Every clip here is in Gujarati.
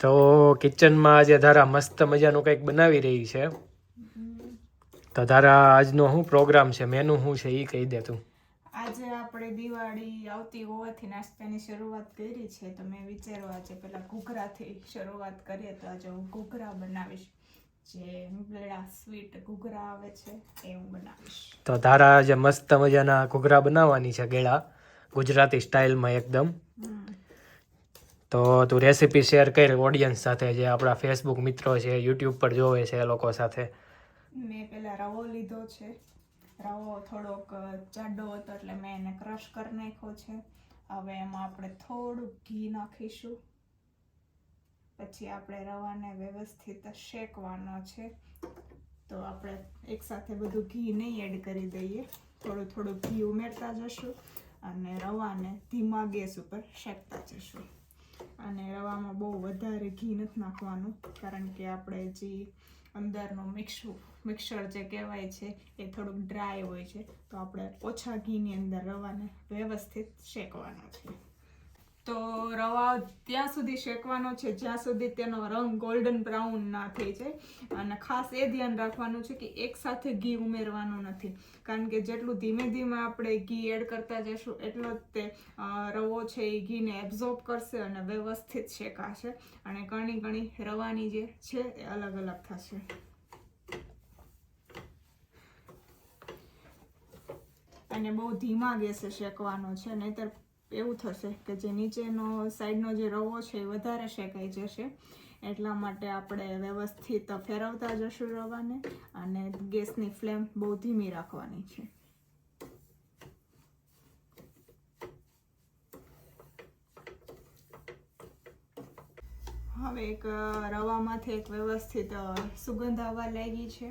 તો કિચનમાં આજે ધારા મસ્ત મજાનું કંઈક બનાવી રહી છે. તો ધારા આજનો શું પ્રોગ્રામ છે? મેનુ શું છે? એ કહી દે તું. આજે આપણે દિવાળી આવતી હોવાથી નાસ્તાની શરૂઆત કરી છે. તો મેં વિચાર્યું આજે પહેલાં ઘૂઘરાથી શરૂઆત કરીએ તો આજે હું ઘૂઘરા બનાવીશ. જે પેલા સ્વીટ ઘૂઘરા આવે છે એ હું બનાવીશ. તો ધારા આજે મસ્ત મજાના ઘૂઘરા બનાવવાની છે ગેળા. ગુજરાતી સ્ટાઇલમાં એકદમ. તો તું રેસીપી શેર કર ઓડિયન્સ સાથે, જે આપણા ફેસબુક મિત્રો છે યુટ્યુબ પર જોવે છે એ લોકો સાથે. મેં પેલા રવો લીધો છે. રવો થોડોક જાડો હતો એટલે મેં એને ક્રશ કરી નાખ્યો છે. હવે એમાં આપણે થોડુંક ઘી નાખીશું. પછી આપણે રવાને વ્યવસ્થિત શેકવાનો છે. તો આપણે એકસાથે બધું ઘી નહીં એડ કરી દઈએ. થોડું થોડું ઘી ઉમેરતા જશું અને રવાને ધીમા ગેસ ઉપર શેકતા જશું. અને રવામાં બહુ વધારે ઘી નથી નાખવાનું, કારણ કે આપણે જે અંદરનું મિક્સર મિક્સર જે કહેવાય છે, એ થોડુંક ડ્રાય હોય છે. તો આપણે ઓછા ઘીની અંદર રવાને વ્યવસ્થિત શેકવાનો છે. તો રવા ત્યાં સુધી શેકવાનો છે, જ્યાં સુધી તેનો રંગ ગોલ્ડન બ્રાઉન ના થઈ જાય. અને ખાસ એ ધ્યાન રાખવાનું છે કે એકસાથે ઘી ઉમેરવાનું નથી. કારણ કે જેટલું ધીમે ધીમે આપણે ઘી એડ કરતા જઈશું, એટલો જ તે રવો છે એ ઘીને એબ્ઝોર્બ કરશે અને વ્યવસ્થિત શેકાશે. અને ઘણી ઘણી રવાની જે છે એ અલગ અલગ થશે. અને બહુ ધીમા ગેસે શેકવાનો છે, નહીતર એવું થશે કે જે નીચેનો સાઈડનો જે રવો છે એ વધારે શેકાઈ જશે. એટલા માટે આપણે વ્યવસ્થિત ફેરવતા જશું રવાને અને ગેસની ફ્લેમ બહુ ધીમી રાખવાની છે. હવે એક રવામાંથી એક વ્યવસ્થિત સુગંધ આવવા લાગી છે.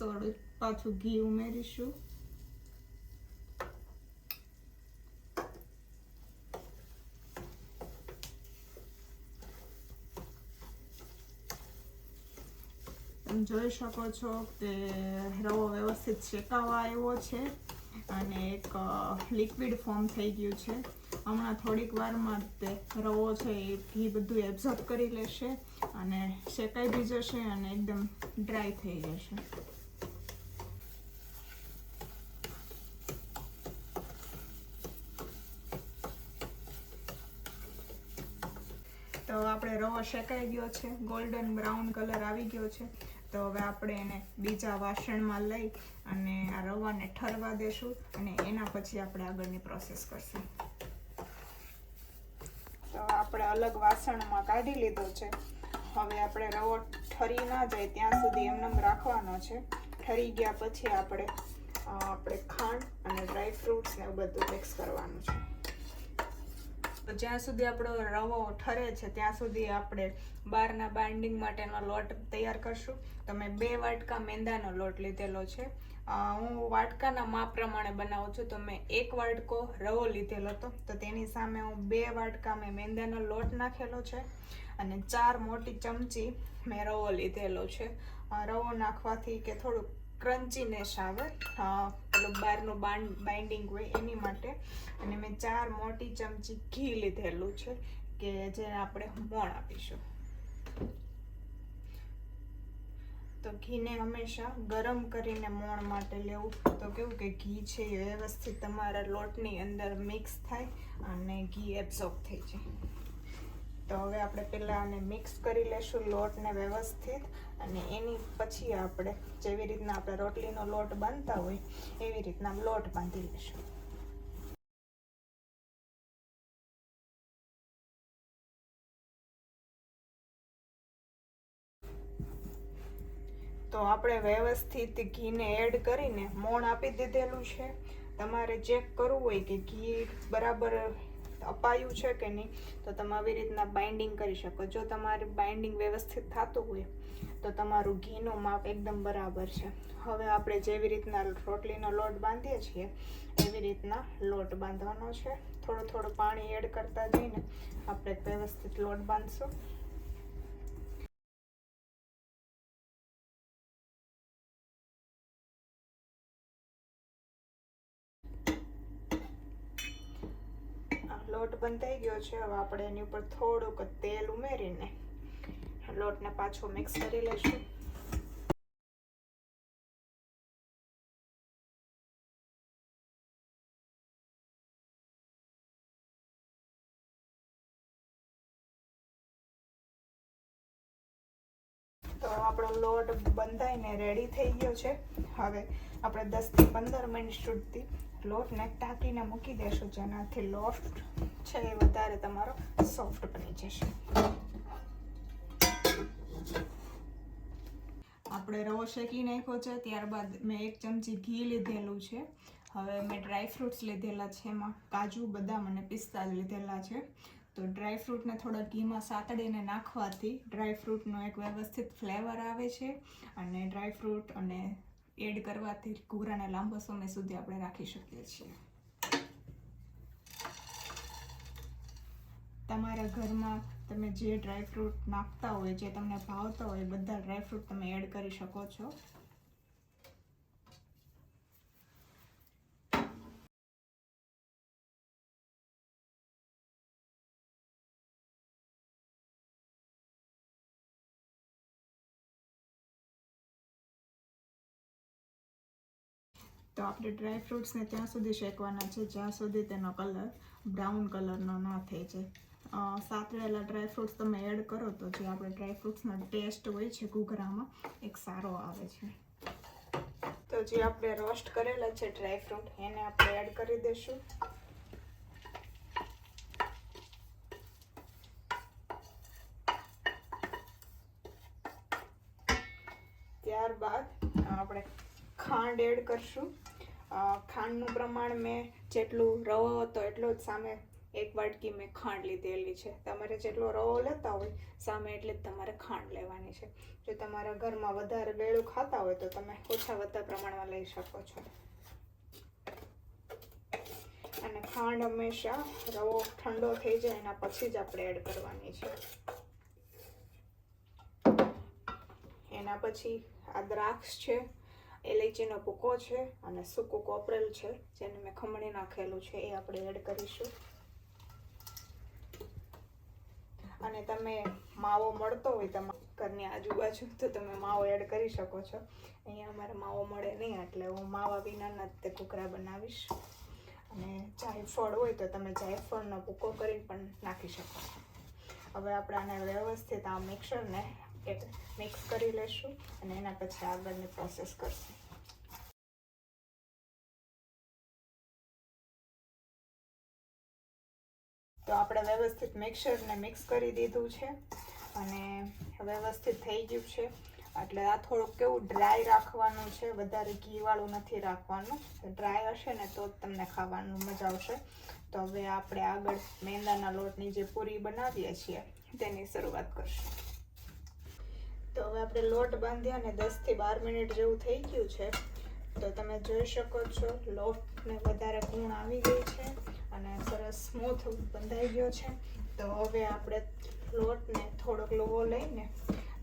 હવે પાછું ઘી ઉમેરીશું. તમે જોઈ શકો છો કે રવો વ્યવસ્થિત શેકાવા આવ્યો છે અને એક લિક્વિડ ફોર્મ થઈ ગયું છે. હમણાં થોડીક વારમાં તે રવો છે એ ઘી બધું એબ્ઝોર્બ કરી લેશે અને શેકાઈ બી જશે અને એકદમ ડ્રાય થઈ જશે. તો આપણે રવો શેકાઈ ગયો છે. ગોલ્ડન બ્રાઉન કલર આવી ગયો છે. તો હવે આપણે એને બીજા વાસણમાં લઈ અને આ રવાને ઠરવા દેશું અને એના પછી આપણે આગળની પ્રોસેસ કરશું. તો આપણે અલગ વાસણમાં કાઢી લીધો છે. હવે આપણે રવો ઠરી ના જાય ત્યાં સુધી એમનેમ રાખવાનો છે. ઠરી ગયા પછી આપણે આપણે ખાંડ અને ડ્રાય ફ્રૂટ્સ ને એવું બધું મિક્સ કરવાનું છે. જ્યાં સુધી આપણો રવો ઠરે છે, ત્યાં સુધી આપણે બહારના બાઇન્ડિંગ માટેનો લોટ તૈયાર કરશું. તો મેં બે વાટકા મેંદાનો લોટ લીધેલો છે. હું વાટકાના માપ પ્રમાણે બનાવું છું. તો મેં એક વાટકો રવો લીધેલો હતો. તો તેની સામે હું બે વાટકા મેં મેંદાનો લોટ નાખેલો છે અને ચાર મોટી ચમચી મેં રવો લીધેલો છે. રવો નાખવાથી કે થોડુંક ક્રન્ચીનેસ આવે પેલો બહારનું બાઇન્ડિંગ હોય એની માટે. અને મેં ચાર મોટી ચમચી ઘી લીધેલું છે કે જે આપણે મોણ આપીશું. તો ઘીને હંમેશા ગરમ કરીને મોણ માટે લેવું. તો કેવું કે ઘી છે એ વ્યવસ્થિત તમારા લોટની અંદર મિક્સ થાય અને ઘી એબ્ઝોર્બ થઈ જાય. તો હવે આપણે પહેલાં આને મિક્સ કરી લેશું લોટને વ્યવસ્થિત અને એની પછી આપણે જેવી રીતના આપણે રોટલીનો લોટ બાંધતા હોય એવી રીતના લોટ બાંધી લેશું. તો આપણે વ્યવસ્થિત ઘીને એડ કરીને મોણ આપી દીધેલું છે. તમારે ચેક કરવું હોય કે ઘી બરાબર અપાયું છે કે નહીં, તો તમે આવી રીતના બાઇન્ડિંગ કરી શકો. જો તમારે બાઇન્ડિંગ વ્યવસ્થિત થતું હોય, તો તમારું ઘીનું માપ એકદમ બરાબર છે. હવે આપણે જેવી રીતના રોટલીનો લોટ બાંધીએ છીએ, એવી રીતના લોટ બાંધવાનો છે. થોડું થોડું પાણી એડ કરતા જઈને આપણે વ્યવસ્થિત લોટ બાંધશું આ લોટ બંધાઈ ગયો છે. હવે આપણે એની ઉપર થોડુંક તેલ ઉમેરીને લોટને પાછો મિક્સ કરી લઈશું. લોટ બંધાઈને રેડી થઈ ગયો છે. હવે આપણે દસથી પંદર મિનિટ સુધી લોટને ટાંકીને મૂકી દેશું, જેનાથી લોટ છે એ વધારે તમારો સોફ્ટ બની જશે. આપણે રવો શેકી નાખ્યો છે, ત્યારબાદ મેં એક ચમચી ઘી લીધેલું છે. હવે મેં ડ્રાય ફ્રૂટ્સ લીધેલા છે એમાં કાજુ, બદામ અને પિસ્તા લીધેલા છે. તો ડ્રાય ફ્રૂટને થોડા ઘીમાં સાતડીને નાખવાથી ડ્રાય ફ્રૂટનો એક વ્યવસ્થિત ફ્લેવર આવે છે અને ડ્રાય ફ્રૂટ અને એડ કરવાથી ઘૂઘરાને લાંબો સમય સુધી આપણે રાખી શકીએ છીએ. તમારા ઘરમાં તમે જે ડ્રાય ફ્રૂટ નાખતા હોય, જે તમને ભાવતા હોય, બધા ડ્રાય ફ્રૂટ તમે એડ કરી શકો છો. તો આપણે ડ્રાય ફ્રૂટ્સને ત્યાં સુધી શેકવાના છે. જ્યાં સુધી તેનો કલર બ્રાઉન કલરનો ન થઈ જાય. સાતળેલા ડ્રાય ફ્રૂટ્સ તમે એડ કરો તો જે આપણે ડ્રાય ફ્રૂટ્સનો ટેસ્ટ હોય છે ઘૂઘરામાં, એક સારો આવે છે. તો જે આપણે રોસ્ટ કરેલા છે ડ્રાય ફ્રૂટ એને આપણે એડ કરી દઈશું. ત્યારબાદ આપણે ખાંડ એડ કરશું. ખાંડનું પ્રમાણ મેં જેટલું રવો હતો એટલો જ સામે એક વાટકી મેં ખાંડ લીધેલી છે. તમારે જેટલો રવો લેતા હોય સામે એટલે જ તમારે ખાંડ લેવાની છે. જો તમારા ઘરમાં વધારે ગળ્યું ખાતા હોય તો તમે ઓછા વધતા પ્રમાણમાં લઈ શકો છો. અને ખાંડ હંમેશા રવો ઠંડો થઈ જાય એના પછી જ આપણે એડ કરવાની છે. એના પછી આ દ્રાક્ષ છે. એલચીનો ભૂકો છે અને સૂકું કોપરેલ છે, જેને મેં ખમણી નાખેલું છે, એ આપણે એડ કરીશું. અને તમે માવો મળતો હોય તમારા ઘરની આજુબાજુ, તો તમે માવો એડ કરી શકો છો. અહીંયા અમારે માવો મળે નહીં, એટલે હું માવા વિનાના જ તે કુકરા બનાવીશ. અને જાયફળ હોય તો તમે જાયફળનો ભૂકો કરી પણ નાખી શકો હવે આપણે આને વ્યવસ્થિત આ મિક્સરને મિક્સ કરી લેશું અને એના પછી આગળની પ્રોસેસ કરશું. તો આપણે વ્યવસ્થિત મિક્સરને મિક્સ કરી દીધું છે અને વ્યવસ્થિત થઈ ગયું છે. એટલે આ થોડુંક કેવું ડ્રાય રાખવાનું છે, વધારે ઘીવાળું નથી રાખવાનું. ડ્રાય હશે ને તો જ તમને ખાવાનું મજા આવશે. તો હવે આપણે આગળ મેંદાના લોટની જે પૂરી બનાવીએ છીએ, તેની શરૂઆત કરશું. તો હવે આપણે લોટ બાંધ્યા અને દસથી બાર મિનિટ જેવું થઈ ગયું છે. તો તમે જોઈ શકો છો, લોટને વધારે ગુણ આવી ગઈ છે અને સરસ સ્મૂથ બંધાઈ ગયો છે. તો હવે આપણે લોટને થોડોક લોવો લઈને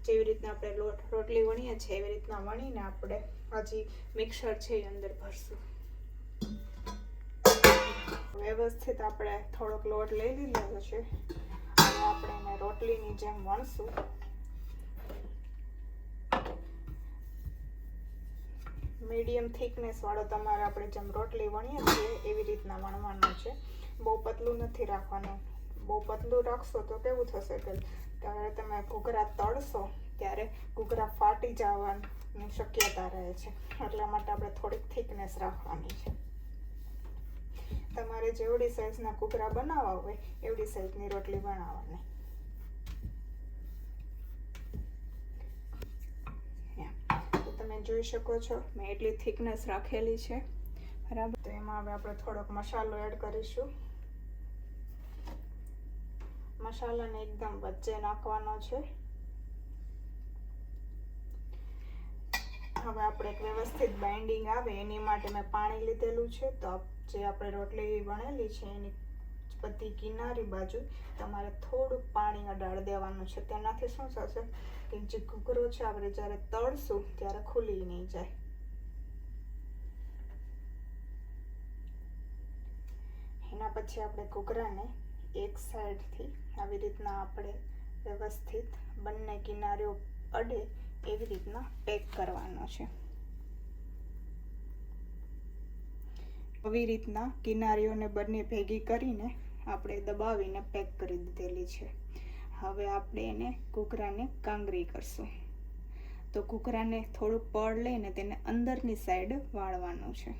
જેવી રીતના આપણે લોટ રોટલી વણીએ છીએ, એવી રીતના વણીને આપણે હજી મિક્સર છે એ અંદર ભરશું. વ્યવસ્થિત આપણે થોડોક લોટ લઈ લીધો છે. અને આપણે એને રોટલીની જેમ વણશું. મીડિયમ થિકનેસ વાળો તમારે આપણે જેમ રોટલી વણીએ છીએ એવી રીતના વણવાનું છે. બહુ પતલું નથી રાખવાનું. બહુ પતલું રાખશો તો કેવું થશે કે ત્યારે તમે ઘૂઘરા તળશો ત્યારે ઘૂઘરા ફાટી જવાની શક્યતા રહે છે. એટલા માટે આપણે થોડીક થિકનેસ રાખવાની છે. તમારે જેવડી સાઈઝના ઘૂઘરા બનાવવા હોય એવડી સાઈઝની રોટલી બનાવવાની. તમે જોઈ શકો છો, મેં એટલી થિકનેસ રાખેલી છે. બરાબર? તો એમાં હવે આપણે થોડોક મસાલો એડ કરીશું. મસાલાને એકદમ વચ્ચે નાખવાનો છે. હવે આપણે એક વ્યવસ્થિત બાઇન્ડિંગ આવે, એની માટે મેં પાણી લીધેલું છે. તો જે આપણે રોટલી વણેલી છે, એની બધી કિનારી બાજુ તમારે થોડુંક પાણી અડાળ દેવાનું છે. તેનાથી શું થશે? કે જે ઘૂઘરો છે આપણે જ્યારે તળશું ત્યારે ખુલી નહીં જાય. એના પછી આપણે ઘૂઘરાને એક સાઈડથી આવી રીતના આપણે વ્યવસ્થિત બંને કિનારીઓ અડે એવી રીતના પેક કરવાનો છે. આવી રીતના કિનારીઓને બંને ભેગી કરીને આપણે દબાવીને પેક કરી દીધેલી છે. હવે આપણે એને ઘૂઘરાને કાંગરી કરશું. તો ઘૂઘરાને થોડુંક પડ લઈને તેને અંદરની સાઈડ વાળવાનું છે.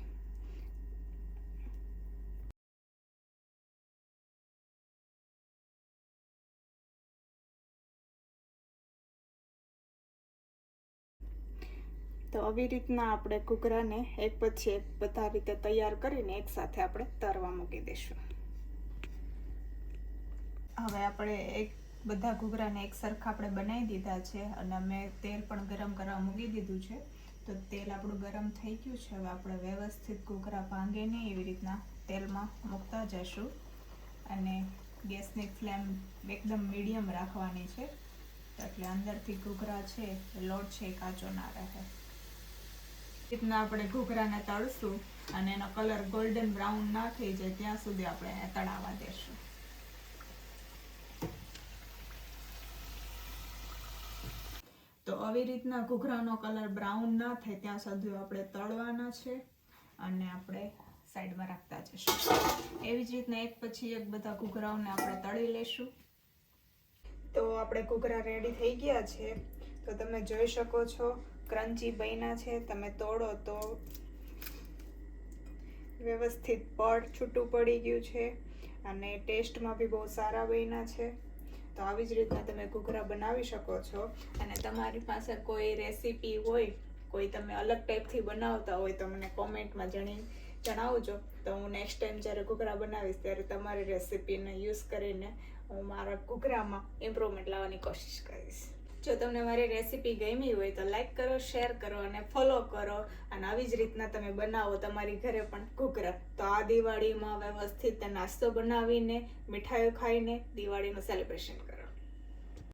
તો આવી રીતના આપણે ઘૂઘરાને એક પછી એક બધા રીતે તૈયાર કરીને એક સાથે આપણે તરવા મૂકી દઈશું. હવે આપણે એક બધા ઘૂઘરાને એક સરખા આપણે બનાવી દીધા છે અને મેં તેલ પણ ગરમ કરવા મૂકી દીધું છે. તો તેલ આપણું ગરમ થઈ ગયું છે. હવે આપણે વ્યવસ્થિત ઘૂઘરા ભાંગે નહીં એવી રીતના તેલમાં મૂકતા જશું અને ગેસની ફ્લેમ એકદમ મીડિયમ રાખવાની છે. એટલે અંદરથી ઘૂઘરા છે લોટ છે કાચો ના રહે. રીતના આપણે ઘૂઘરાને તળશું અને એનો કલર ગોલ્ડન બ્રાઉન ના થઈ જાય ત્યાં સુધી આપણે તળાવવા દેશું. તો આવી રીતના ઘૂઘરાનો કલર બ્રાઉન ના થાય ત્યાં સુધી આપણે તળવાના છે અને આપણે સાઈડમાં રાખતા જશું. એવી જ રીતના એક પછી એક બધા ઘૂઘરાઓને આપણે તળી લેશું. તો આપણે ઘૂઘરા રેડી થઈ ગયા છે. તો તમે જોઈ શકો છો ક્રન્ચી બન્યા છે. તમે તોડો તો વ્યવસ્થિત પડ છૂટું પડી ગયું છે અને ટેસ્ટમાં બી બહુ સારા બન્યા છે. તો આવી જ રીતના તમે ઘૂઘરા બનાવી શકો છો. અને તમારી પાસે કોઈ રેસીપી હોય, કોઈ તમે અલગ ટાઈપથી બનાવતા હોય તો મને કોમેન્ટમાં જણી, જણાવજો. તો હું નેક્સ્ટ ટાઈમ જ્યારે ઘૂઘરા બનાવીશ ત્યારે તમારી રેસીપીને યુઝ કરીને હું મારા ઘૂઘરામાં ઇમ્પ્રુવમેન્ટ લાવવાની કોશિશ કરીશ. જો તમને મારી રેસીપી ગમી હોય તો લાઈક કરો શેર કરો અને ફોલો કરો. અને આવી જ રીતના તમે બનાવો તમારી ઘરે પણ ઘૂઘરા. તો આ દિવાળીમાં વ્યવસ્થિત નાસ્તો બનાવીને, મીઠાઈઓ ખાઈને દિવાળીનું સેલિબ્રેશન કરો.